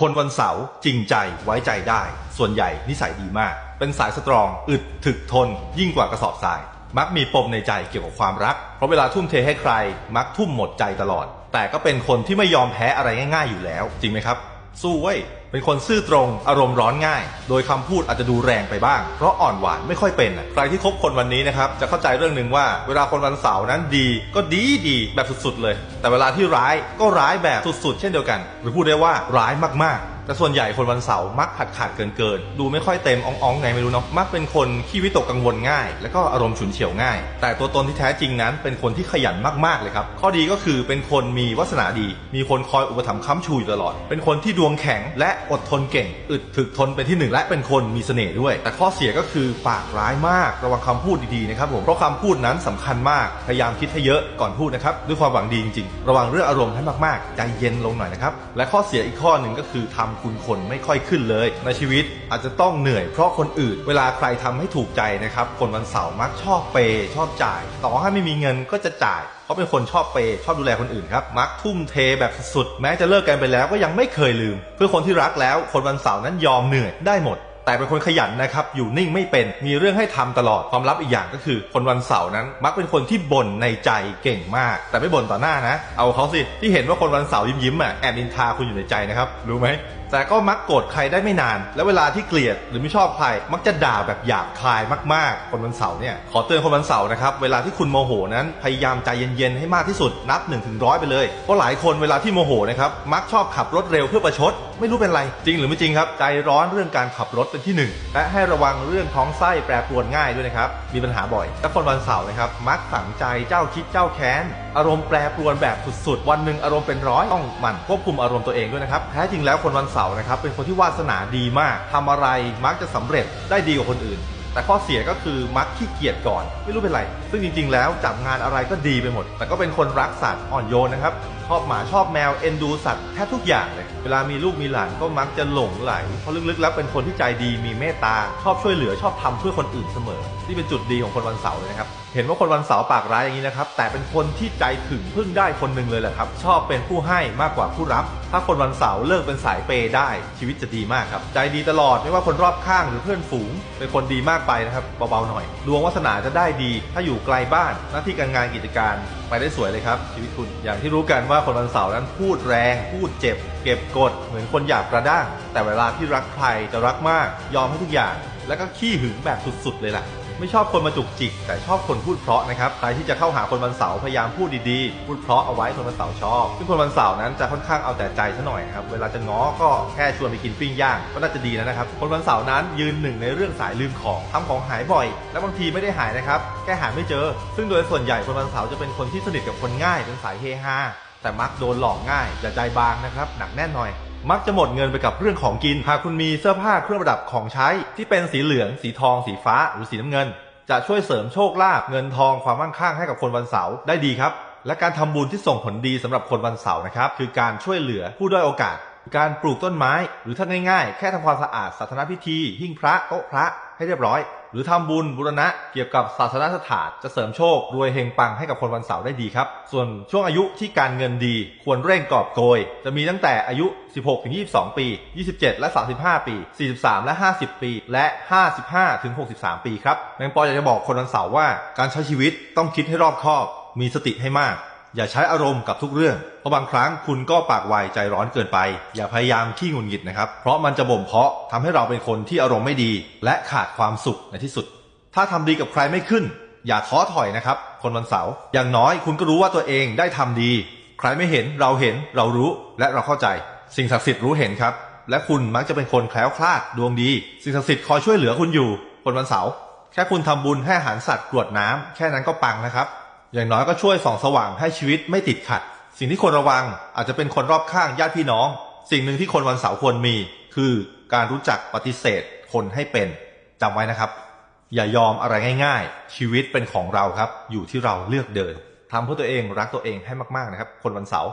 คนวันเสาร์จริงใจไว้ใจได้ ส่วนใหญ่นิสัยดีมาก เป็นสายสตรอง อึดถึกทน ยิ่งกว่ากระสอบทราย มักมีปมในใจเกี่ยวกับความรัก เพราะเวลาทุ่มเทให้ใคร มักทุ่มหมดใจตลอด แต่ก็เป็นคนที่ไม่ยอมแพ้อะไรง่าย ๆ อยู่แล้ว จริงไหมครับ สู้เว้ย เป็นคนซื่อตรงอารมณ์ร้อนง่าย โดยคำพูดอาจจะดูแรงไปบ้าง เพราะอ่อนหวานไม่ค่อยเป็นอะใครที่คบคนวันนี้นะครับจะเข้าใจเรื่องหนึ่งว่า เวลาคนวันเสาร์นั้นดี ก็ดีดีแบบสุดๆเลย แต่เวลาที่ร้ายก็ร้ายแบบสุดๆ เช่นเดียวกัน หรือพูดได้ว่าร้ายมากๆ แต่ส่วนใหญ่คนวันเสาร์มักขาดขาดเกินเกินๆดูไม่ค่อยเต็มอ่องๆไงไม่รู้เนาะมักเป็นคนขี้วิตกกังวลง่าย แล้วก็อารมณ์ฉุนเฉียวง่าย แต่ตัวตนที่แท้จริงนั้นเป็นคนที่ขยันมากๆเลยครับข้อดีก็คือเป็นคนมีวาสนาดี มีคนคอยอุปถัมภ์ค้ำชูอยู่ตลอด เป็นคนที่ดวงแข็งและอดทนเก่ง อึดถึกทนเป็นที่หนึ่งและเป็นคนมีเสน่ห์ด้วย แต่ข้อเสียก็คือปากร้ายมากระวังคำพูดดีๆนะครับผมเพราะคำพูดนั้นสำคัญมากพยายามคิดให้เยอะก่อนพูดนะครับด้วยความหวังดีจริงๆ ระวังเรื่องอารมณ์ให้มากๆใจเย็นลงหน่อยนะครับและข้อเสียอีกข้อหนึ่งก็คือทำคุณคนไม่ค่อยขึ้นเลย ในชีวิตอาจจะต้องเหนื่อยเพราะคนอื่น เวลาใครทำให้ถูกใจนะครับ คนวันเสาร์มักชอบเปย์ชอบจ่าย ต่อให้ไม่มีเงินก็จะจ่ายเพราะเป็นคนชอบเปย์ชอบดูแลคนอื่นครับ มักทุ่มเทแบบสุดๆแม้จะเลิกกันไปแล้วก็ยังไม่เคยลืม เพื่อคนที่รักแล้วคนวันเสาร์นั้นยอมเหนื่อยได้หมดแต่เป็นคนขยันนะครับ อยู่นิ่งไม่เป็น มีเรื่องให้ทำตลอด ความลับอีกอย่างก็คือ คนวันเสาร์นั้น มักเป็นคนที่บ่นในใจเก่งมาก แต่ไม่บ่นต่อหน้านะ เอาเขาสิ ที่เห็นว่าคนวันเสาร์ยิ้มยิ้มๆอะ แอบนินทาคุณอยู่ในใจนะครับ รู้ไหมแต่ก็มักโกรธใครได้ไม่นาน และเวลาที่เกลียดหรือไม่ชอบใคร มักจะด่าแบบหยาบคายมากๆ คนวันเสาร์เนี่ย ขอเตือนคนวันเสาร์นะครับ เวลาที่คุณโมโหนั้นพยายามใจเย็นๆ ให้มากที่สุดนับ1นถึงร้อยไปเลย เพราะหลายคนเวลาที่โมโหนะครับ มักชอบขับรถเร็วเพื่อประชด ไม่รู้เป็นไร จริงหรือไม่จริงครับ ใจร้อนเรื่องการขับรถเป็นที่หนึ่งและให้ระวังเรื่องท้องไส้แปรปรวนง่ายด้วยนะครับ มีปัญหาบ่อย และคนวันเสาร์นะครับ มักฝังใจเจ้าคิดเจ้าแค้น อารมณ์แปรปรวนแบบสุดๆ วันหนึ่งอารมณ์เป็นร้อยต้องหมั่นควบคุมอารมณ์ตัวเองด้วยนะครับ แท้จริงแล้วคนวันเสาร์นะครับเป็นคนที่วาสนาดีมากทำอะไรมักจะสำเร็จได้ดีกว่าคนอื่น แต่ข้อเสียก็คือมักขี้เกียจก่อน ไม่รู้เป็นไร ซึ่งจริง ๆ แล้วจับงานอะไรก็ดีไปหมด แต่ก็เป็นคนรักสัตว์อ่อนโยนนะครับชอบหมาชอบแมวเอ็นดูสัตว์แทบทุกอย่างเลย เวลามีลูกมีหลานก็มักจะหลงไหล เพราะลึกๆแล้วเป็นคนที่ใจดีมีเมตตา ชอบช่วยเหลือชอบทำเพื่อคนอื่นเสมอ ที่เป็นจุดดีของคนวันเสาร์เลยนะครับ เห็นว่าคนวันเสาร์ปากร้ายอย่างนี้นะครับ แต่เป็นคนที่ใจถึงพึ่งได้คนหนึ่งเลยแหละครับ ชอบเป็นผู้ให้มากกว่าผู้รับ ถ้าคนวันเสาร์เลิกเป็นสายเปย์ได้ชีวิตจะดีมากครับ ใจดีตลอดไม่ว่าคนรอบข้างหรือเพื่อนฝูง เป็นคนดีมากไปนะครับเบาๆหน่อย ดวงวาสนาจะได้ดี ถ้าอยู่ไกลบ้าน หน้าที่การงานกิจการไปได้สวยเลยครับชีวิตคุณอย่างที่รู้กันว่าคนวันเสาร์นั้นพูดแรงพูดเจ็บ เก็บกดเหมือนคนหยาบกระด้างแต่เวลาที่รักใครจะรักมาก ยอมให้ทุกอย่าง แล้วก็ขี้หึงแบบสุดๆเลยล่ะ ไม่ชอบคนมาจุกจิก แต่ชอบคนพูดเพราะนะครับใครที่จะเข้าหาคนวันเสาร์พยายามพูดดีๆ พูดเพราะเอาไว้คนวันเสาร์ชอบ ซึ่งคนวันเสาร์นั้นจะค่อนข้างเอาแต่ใจซะหน่อยครับเวลาจะง้อก็แค่ชวนไปกินปิ้งย่างก็น่าจะดีแล้วนะครับคนวันเสาร์นั้นยืนหนึ่งในเรื่องสายลืมของทำของหายบ่อย และบางทีไม่ได้หายนะครับแค่หาไม่เจอ ซึ่งโดยส่วนใหญ่คนวันเสาร์จะเป็นคนที่สนิทกับคนง่ายเป็นสายเฮฮาแต่มักโดนหลอกง่ายอย่าใจบางนะครับหนักแน่นหน่อย มักจะหมดเงินไปกับเรื่องของกิน หากคุณมีเสื้อผ้าเครื่องประดับของใช้ ที่เป็นสีเหลือง สีทอง สีฟ้า หรือสีน้ำเงิน จะช่วยเสริมโชคลาภเงินทองความมั่งคั่งให้กับคนวันเสาร์ได้ดีครับ และการทำบุญที่ส่งผลดีสำหรับคนวันเสาร์นะครับคือการช่วยเหลือผู้ด้อยโอกาส การปลูกต้นไม้ หรือถ้าง่ายๆ แค่ทำความสะอาดศาสนพิธี หิ้งพระโต๊ะพระให้เรียบร้อย รือทำบุญบุรณะเกี่ยวกับศาสนสถานจะเสริมโชค รวยเฮงปังให้กับคนวันเสาร์ได้ดีครับ ส่วนช่วงอายุที่การเงินดี ควรเร่งกอบโกย จะมีตั้งแต่อายุ 16-22 ปี 27 และ 35 ปี 43 และ 50 ปี และ 55ถึง63 ปีครับแมงปออยากจะบอกคนวันเสาร์ว่า การใช้ชีวิตต้องคิดให้รอบคอบ มีสติให้มาก อย่าใช้อารมณ์กับทุกเรื่อง เพราะบางครั้งคุณก็ปากไวใจร้อนเกินไป อย่าพยายามขี้งุดหงิดนะครับ เพราะมันจะบ่มเพาะทำให้เราเป็นคนที่อารมณ์ไม่ดี และขาดความสุขในที่สุด ถ้าทำดีกับใครไม่ขึ้น อย่าท้อถอยนะครับ คนวันเสาร์อย่างน้อยคุณก็รู้ว่าตัวเองได้ทำดี ใครไม่เห็นเราเห็นเรารู้และเราเข้าใจ สิ่งศักดิ์สิทธิ์รู้เห็นครับ และคุณมักจะเป็นคนแคล้วคลาดดวงดี สิ่งศักดิ์สิทธิ์คอยช่วยเหลือคุณอยู่ คนวันเสาร์แค่คุณทำบุญให้อาหารสัตว์กรวดน้ำแค่นั้นก็ปังนะครับ อย่างน้อยก็ช่วยส่องสว่างให้ชีวิตไม่ติดขัด สิ่งที่ควรระวังอาจจะเป็นคนรอบข้างญาติพี่น้อง สิ่งหนึ่งที่คนวันเสาร์ควรมี คือการรู้จักปฏิเสธคนให้เป็นจำไว้นะครับ อย่ายอมอะไรง่าย ๆ ชีวิตเป็นของเราครับ อยู่ที่เราเลือกเดินทำเพื่อตัวเองรักตัวเองให้มากๆนะครับ คนวันเสาร์